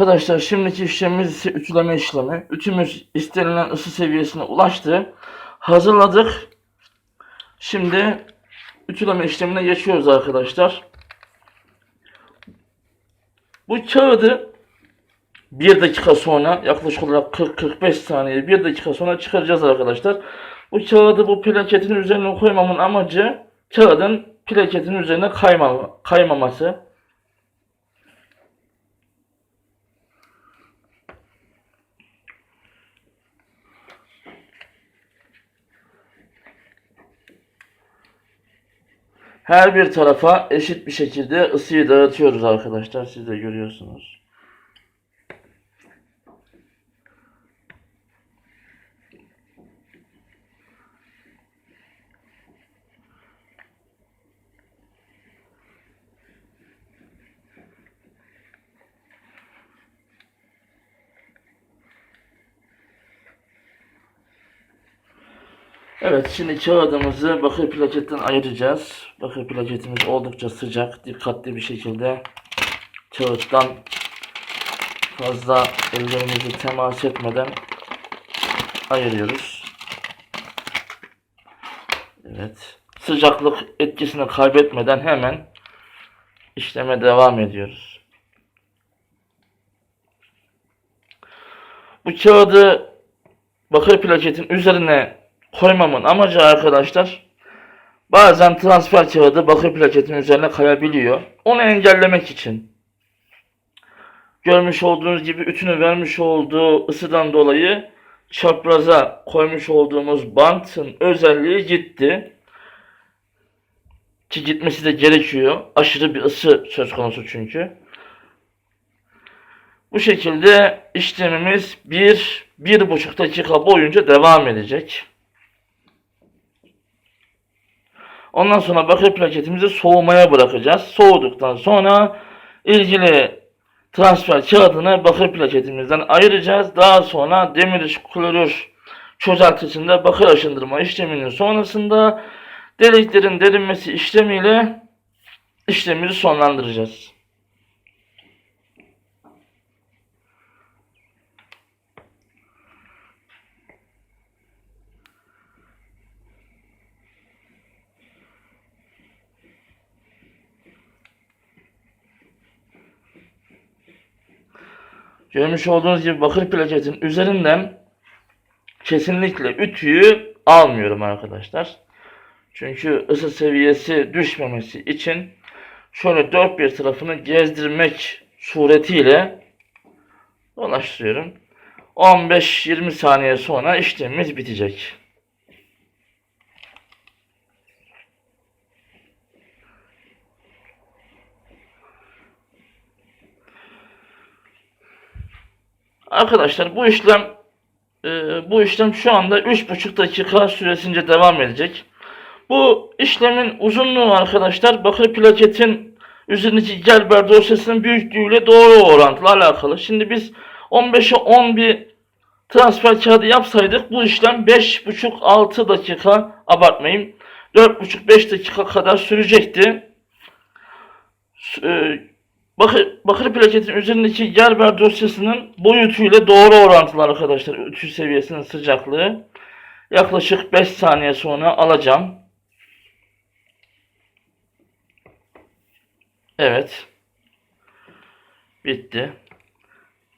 Arkadaşlar şimdiki işlemimiz ise ütüleme işlemi. Ütümüz istenilen ısı seviyesine ulaştı. Hazırladık. Şimdi ütüleme işlemine geçiyoruz arkadaşlar. Bu kağıdı 1 dakika sonra yaklaşık olarak 40-45 saniye 1 dakika sonra çıkaracağız arkadaşlar. Bu kağıdı bu plaketin üzerine koymamın amacı kağıdın plaketin üzerine kaymama, kaymaması. Her bir tarafa eşit bir şekilde ısıyı dağıtıyoruz arkadaşlar. Siz de görüyorsunuz. Evet şimdi kağıdımızı bakır plaketten ayıracağız. Bakır plaketimiz oldukça sıcak. Dikkatli bir şekilde kağıttan fazla ellerimizi temas etmeden ayırıyoruz. Evet. Sıcaklık etkisini kaybetmeden hemen işleme devam ediyoruz. Bu kağıdı bakır plaketin üzerine koymamın amacı arkadaşlar bazen transfer kağıdı bakır plaketin üzerine kayabiliyor. Onu engellemek için görmüş olduğunuz gibi ütünü vermiş olduğu ısıdan dolayı çapraza koymuş olduğumuz bantın özelliği gitti. Ki gitmesi de gerekiyor. Aşırı bir ısı söz konusu çünkü. Bu şekilde işlemimiz bir, bir buçuk dakika boyunca devam edecek. Ondan sonra bakır plaketimizi soğumaya bırakacağız. Soğuduktan sonra ilgili transfer kağıdını bakır plaketimizden ayıracağız. Daha sonra demir klorür çözeltisinde bakır aşındırma işleminin sonrasında deliklerin derinmesi işlemiyle işlemimizi sonlandıracağız. Görmüş olduğunuz gibi bakır plaketin üzerinden kesinlikle ütüyü almıyorum arkadaşlar. Çünkü ısı seviyesi düşmemesi için şöyle dört bir tarafını gezdirmek suretiyle dolaştırıyorum. 15-20 saniye sonra işlemimiz bitecek. Arkadaşlar bu işlem e, bu işlem şu anda 3,5 dakika süresince devam edecek. Bu işlemin uzunluğu arkadaşlar bakır plaketin üzerindeki gelber dosyasının büyüklüğüyle doğru orantılı alakalı. Şimdi biz 15'e 10 bir transfer kağıdı yapsaydık bu işlem 5,5-6 dakika abartmayayım 4,5-5 dakika kadar sürecekti. E, Bakır, bakır plaketin üzerindeki Gerber dosyasının boyutuyla doğru orantılı arkadaşlar. Ütü seviyesinin sıcaklığı. Yaklaşık 5 saniye sonra alacağım. Evet. Bitti.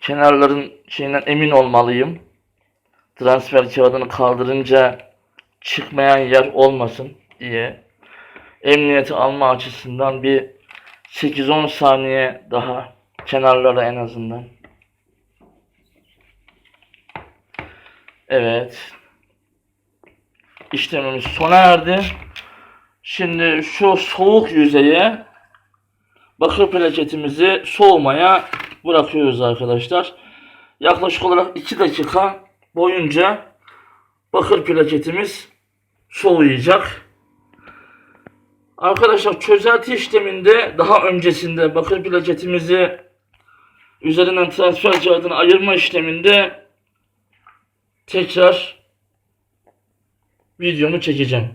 Kenarların şeyinden emin olmalıyım. Transfer kağıdını kaldırınca çıkmayan yer olmasın diye. Emniyeti alma açısından bir 8-10 saniye daha kenarlara en azından. Evet. İşlemimiz sona erdi. Şimdi şu soğuk yüzeye bakır plaketimizi soğumaya bırakıyoruz arkadaşlar. Yaklaşık olarak 2 dakika boyunca bakır plaketimiz soğuyacak. Arkadaşlar çözelti işleminde daha öncesinde bakır plaketimizi üzerinden transfer kağıdını ayırma işleminde tekrar videomu çekeceğim.